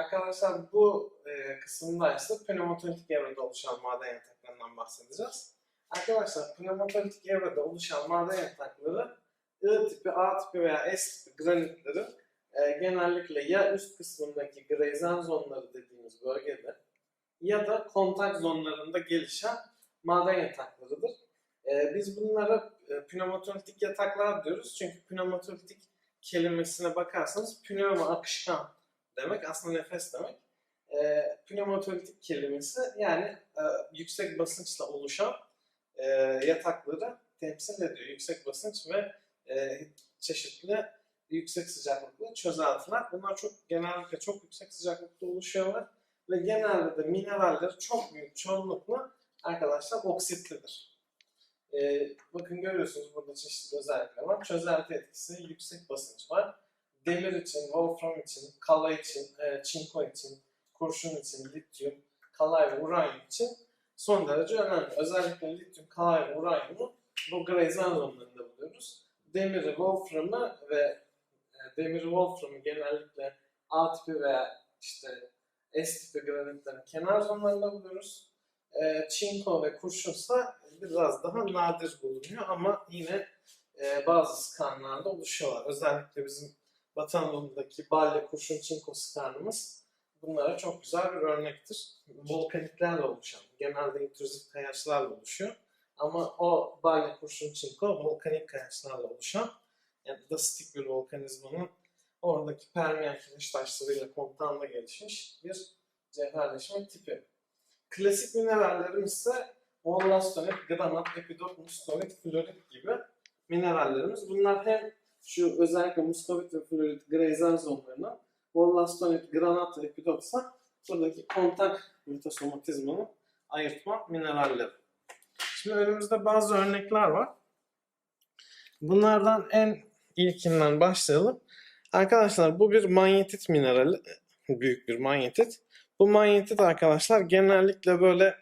Arkadaşlar bu e, kısımda ise pneumatolitik evrede oluşan maden yataklarından bahsedeceğiz. Arkadaşlar pneumatolitik evrede oluşan maden yatakları I tipi, A tipi veya S tipi granitlerin e, genellikle ya üst kısmındaki grezen zonları dediğimiz bölgede ya da kontak zonlarında gelişen maden yataklarıdır. E, biz bunlara e, pneumatolitik yataklar diyoruz. Çünkü pneumatolitik kelimesine bakarsanız pneuma akışkan demek aslında nefes demek. E, pneumatolitik kelimesi yani e, yüksek basınçla oluşan e, yatakları temsil ediyor. Yüksek basınç ve e, çeşitli yüksek sıcaklıklı çözeltiler. Bunlar çok genellikle çok yüksek sıcaklıkta oluşuyorlar ve genelde de mineraller çok büyük çoğunlukla arkadaşlar oksitlidir. E, bakın görüyorsunuz burada çeşitli özellikler var. Çözelti etkisi, yüksek basınç var. Demir için, wolfram için, kala için, e, çinko için, kurşun için, lityum, kalay ve uranyum için son derece önemli. Özellikle lityum, kalay ve uranyumu bu grezen zonlarında buluyoruz. Demiri, wolfram'ı ve e, demiri, wolfram'ı genellikle A tipi veya işte S tipi granitlerin kenar zonlarında buluyoruz. E, çinko ve kurşunsa biraz daha nadir bulunuyor ama yine e, bazı skarnlarda oluşuyorlar. Özellikle bizim Batı Anadolu'daki balya, kurşun, çinko skarnımız bunlara çok güzel bir örnektir. Volkaniklerle oluşan, genelde intrüzif kayaçlarla oluşuyor. Ama o balya, kurşun, çinko volkanik kayaçlarla oluşan, yani dastik bir volkanizmanın oradaki permiyen kireç taşlarıyla kontağında gelişmiş bir cevherleşme tipi. Klasik minerallerimiz ise wollastonit, granat, epidot, muskovit, florit gibi minerallerimiz. Bunlar hem şu özellikle muskovit ve florit grezen zonlarına wollastonit, granat ve epidotsa buradaki kontak metasomatizmanın ayırtma mineralleri. Şimdi önümüzde bazı örnekler var. Bunlardan en ilkinden başlayalım. Arkadaşlar bu bir manyetit minerali. Büyük bir manyetit. Bu manyetit arkadaşlar genellikle böyle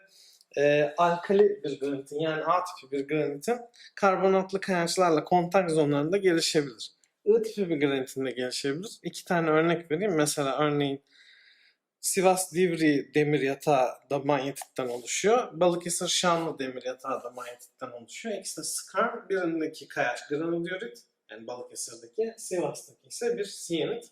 e, alkali bir granitin yani A tipi bir granitin karbonatlı kayaçlarla kontak zonlarında gelişebilir. I tipi bir granitin de gelişebilir. İki tane örnek vereyim. Mesela örneğin Sivas Divri demir yatağı da manyetitten oluşuyor. Balıkesir Şanlı demir yatağı da manyetitten oluşuyor. İkisi de skar. Birindeki kayaç granodiorit yani Balıkesir'deki, Sivas'taki ise bir siyenit.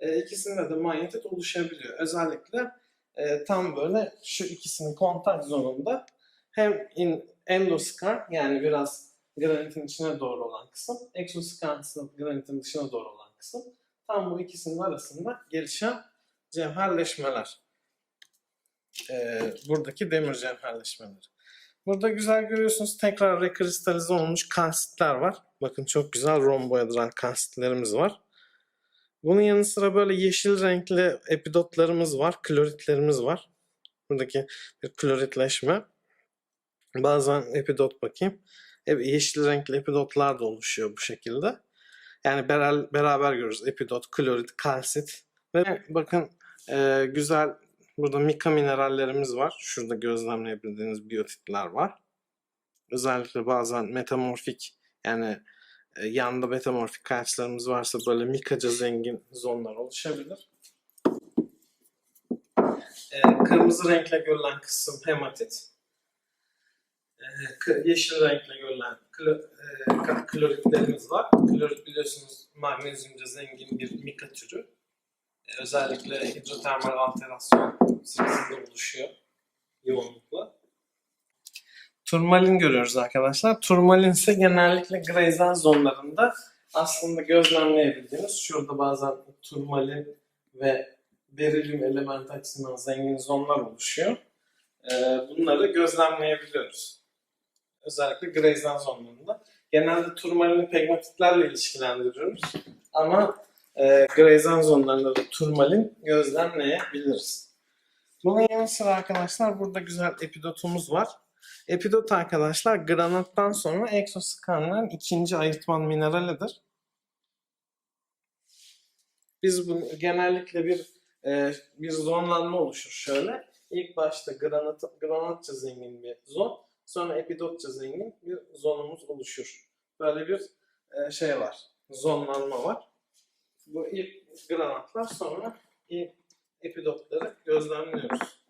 E, ikisinde de manyetit oluşabiliyor. Özellikle e, tam böyle şu ikisinin kontak zonunda hem in, endoskar yani biraz granitin içine doğru olan kısım, exoskar ise granitin dışına doğru olan kısım. Tam bu ikisinin arasında gelişen cevherleşmeler. E, buradaki demir cevherleşmeleri. Burada güzel görüyorsunuz tekrar rekristalize olmuş kalsitler var. Bakın çok güzel romboedral kalsitlerimiz var. Bunun yanı sıra böyle yeşil renkli epidotlarımız var, kloritlerimiz var. Buradaki bir kloritleşme. Bazen epidot bakayım. Yeşil renkli epidotlar da oluşuyor bu şekilde. Yani beraber görürüz. Epidot, klorit, kalsit. Ve bakın e, güzel burada mika minerallerimiz var. Şurada gözlemleyebildiğiniz biyotitler var. Özellikle bazen metamorfik yani e, yanında metamorfik kayaçlarımız varsa böyle mikaca zengin zonlar oluşabilir. E, kırmızı renkle görülen kısım hematit. E, yeşil renkle görülen klo, e, kloritlerimiz var. Klorit biliyorsunuz magnezyumca zengin bir mika türü. E, özellikle hidrotermal alterasyon sırasında oluşuyor yoğunlukla. Turmalin görüyoruz arkadaşlar. Turmalin ise genellikle grezen zonlarında aslında gözlemleyebildiğiniz şurada bazen turmalin ve berilyum elementi açısından zengin zonlar oluşuyor. Ee, bunları gözlemleyebiliyoruz. Özellikle grezen zonlarında. Genelde turmalini pegmatitlerle ilişkilendiriyoruz. Ama e, grezen zonlarında da turmalin gözlemleyebiliriz. Bunun yanı sıra arkadaşlar burada güzel epidotumuz var. Epidot arkadaşlar granattan sonra eksoskarnların ikinci ayırtman mineralidir. Biz bunu genellikle bir e, bir zonlanma oluşur şöyle. İlk başta granat, granatça zengin bir zon, sonra epidotça zengin bir zonumuz oluşur. Böyle bir e, şey var, zonlanma var. Bu ilk granatlar sonra epidotları gözlemliyoruz.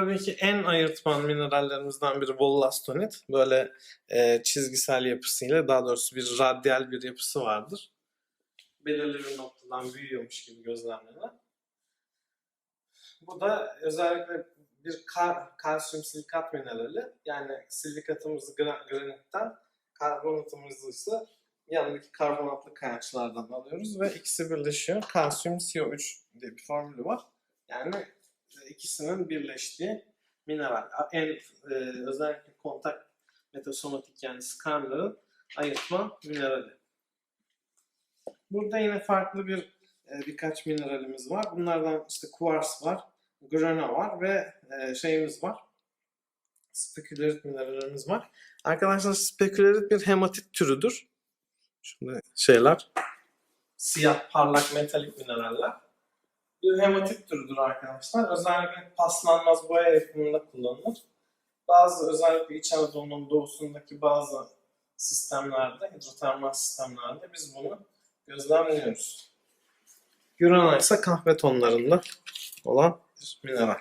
Tabii ki en ayırtman minerallerimizden biri bollastonit. Böyle e, çizgisel yapısıyla daha doğrusu bir radyal bir yapısı vardır. Belirli bir noktadan büyüyormuş gibi gözlemlenen. Bu da özellikle bir kar, kalsiyum silikat minerali. Yani silikatımızı gra- granitten, karbonatımızı ise yanındaki karbonatlı kayaçlardan alıyoruz ve ikisi birleşiyor. Kalsiyum CO3 diye bir formülü var. Yani ikisinin birleştiği mineral. En e, özellikle kontak metasomatik yani skarnların ayırtma minerali. Burada yine farklı bir e, birkaç mineralimiz var. Bunlardan işte kuvars var, grana var ve e, şeyimiz var. Spekülerit mineralimiz var. Arkadaşlar spekülerit bir hematit türüdür. Şimdi şeyler siyah parlak metalik mineraller. Bir hematit türüdür arkadaşlar. Özellikle paslanmaz boya yapımında kullanılır. Bazı özellikle İç Anadolu'nun doğusundaki bazı sistemlerde, hidrotermal sistemlerde biz bunu gözlemliyoruz. Urana ise kahve tonlarında olan mineral.